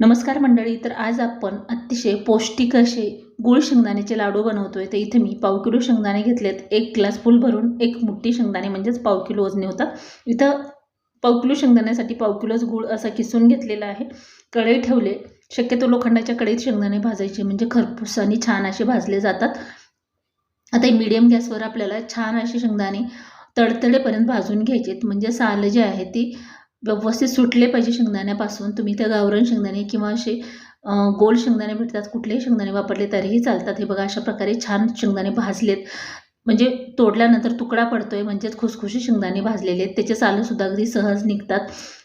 नमस्कार मंडळी तर आज आपण अतिशय पौष्टिक असे गुळ शेंगदाण्याचे लाडू बनवतोय. तर इथे मी पाव किलो शेंगदाणे घेतलेत. एक ग्लास फुल भरून एक मुठ्ठी शेंगदाणे म्हणजेच पाव किलो वजने होता. इथं पाव किलो शेंगदाण्यासाठी पाव किलोच गुळ असा किसून घेतलेला आहे. कढई ठेवले. शक्यतो लोखंडाच्या कढईत शेंगदाणे भाजायचे म्हणजे खरपूस आणि छान असे भाजले जातात. आता मीडियम गॅसवर आपल्याला छान असे शेंगदाणे तडतडेपर्यंत भाजून घ्यायचेत. म्हणजे साल जे आहे ती व्यवस्थित सुटले पाहिजे शेंगदाण्यापासून तुम्ही त्या गावरण शेंगदाणे किंवा असे गोल शेंगदाणे भेटतात कुठलेही शेंगदाणे वापरले तरीही चालतात. हे बघा अशा प्रकारे छान शेंगदाणे भाजलेत. म्हणजे तोडल्यानंतर तुकडा पडतोय म्हणजेच खुसखुशी शेंगदाणे भाजलेले आहेत. त्याचे सालंसुद्धा अगदी सहज निघतात.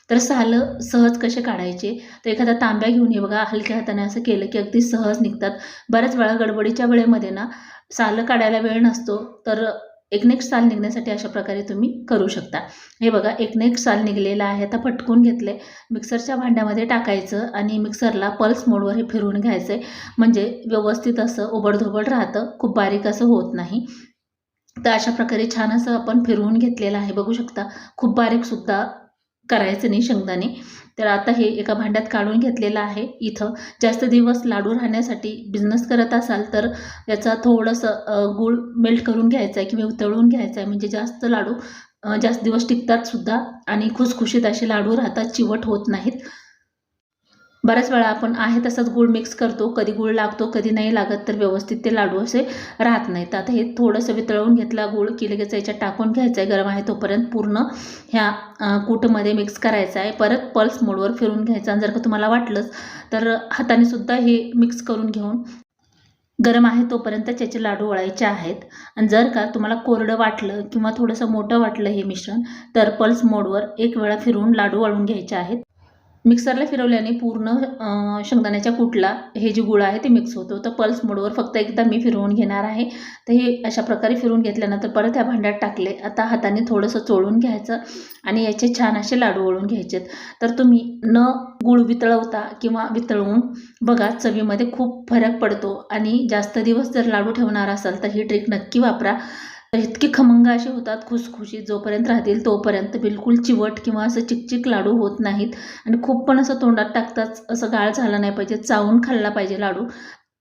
तर सालं सहज कसे काढायचे? तर एखादा तांब्या घेऊन हे बघा हलक्या हाताने असं केलं की अगदी सहज निघतात. बऱ्याच वेळा गडबडीच्या वेळेमध्ये ना सालं काढायला वेळ नसतो. तर एकनेक साल निघण्यासाठी अशा प्रकारे तुम्ही करू शकता. हे बघा एकनेक साल निघलेला आहे आता पटकून घेतले. मिक्सरच्या भांड्यामध्ये टाकायचं आणि मिक्सरला पल्स मोडवर हे फिरवून घ्यायचं आहे म्हणजे व्यवस्थित असं ओबडधोबड राहतं खूप बारीक असं होत नाही. तर अशा प्रकारे छान असं आपण फिरवून घेतलेलं आहे. बघू शकता खूप बारीकसुद्धा करायचं नाही शेंगदाणे. तर आता हे एका भांड्यात काढून घेतलेलं आहे इथं. जास्त दिवस लाडू राहण्यासाठी बिझनेस करत असाल तर याचा थोडंसं गूळ मेल्ट करून घ्यायचा आहे किंवा उतळून घ्यायचा आहे. म्हणजे जास्त लाडू जास्त दिवस टिकतात सुद्धा आणि खुसखुशीत असे लाडू राहतात चिवट होत नाहीत. बऱ्याच वेळा आपण आहे तसाच गूळ मिक्स करतो. कधी गूळ लागतो कधी नाही लागत तर व्यवस्थित ते लाडू असे राहत नाहीत. आता हे थोडंसं वितळवून घेतला गूळ की लगेच याच्यात टाकून घ्यायचं आहे गरम आहे तोपर्यंत पूर्ण ह्या कूटमध्ये मिक्स करायचं आहे परत पल्स मोडवर फिरून घ्यायचं. आणि जर का तुम्हाला वाटलंच तर हाताने सुद्धा हे मिक्स करून घेऊन गरम आहे तोपर्यंत त्याचे लाडू वळायचे आहेत. आणि जर का तुम्हाला कोरडं वाटलं किंवा थोडंसं मोठं वाटलं हे मिश्रण तर पल्स मोडवर एक वेळा फिरवून लाडू वळून घ्यायचे आहेत. मिक्सरला फिरवल्याने पूर्ण शेंगदाण्याच्या कुटला हे जे गुळ आहे ते मिक्स होतो. तर पल्स मोडवर फक्त एकदा मी फिरवून घेणार आहे. तर हे अशा प्रकारे फिरवून घेतल्यानंतर परत ह्या भांड्यात टाकले. आता हाताने थोडंसं चोळून घ्यायचं आणि याचे छान असे लाडू वळून घ्यायचेत. तर तुम्ही न गुळ वितळवता किंवा वितळवून बघा चवीमध्ये खूप फरक पडतो. आणि जास्त दिवस जर लाडू ठेवणार असाल तर ही ट्रिक नक्की वापरा. तर इतके खमंग असे होतात खुसखुशीत जोपर्यंत राहतील तोपर्यंत बिलकुल चिवट किंवा असं चिकचिक लाडू होत नाहीत. आणि खूप पण असं तोंडात टाकताच असं गाळ झाला नाही पाहिजे चावून खाल्ला पाहिजे लाडू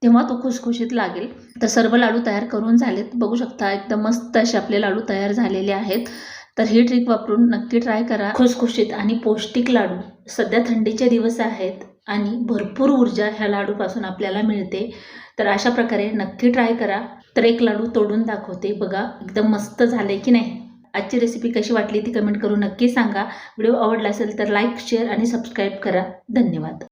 तेव्हा तो खुसखुशीत लागेल. तर सर्व लाडू तयार करून झालेत. बघू शकता एकदम मस्त असे आपले लाडू तयार झालेले आहेत. तर ही ट्रिक वापरून नक्की ट्राय करा. खुसखुशीत आणि पौष्टिक लाडू. सध्या थंडीचे दिवस आहेत आणि भरपूर ऊर्जा ह्या लाडूपासून आपल्याला मिळते. तर अशा प्रकारे नक्की ट्राय करा. तर एक लाडू तोडून दाखवते. बघा एकदम मस्त झाले की नाही? आजची रेसिपी कशी वाटली ती कमेंट करून नक्की सांगा. व्हिडिओ आवडला असेल तर लाईक शेअर आणि सबस्क्राईब करा. धन्यवाद.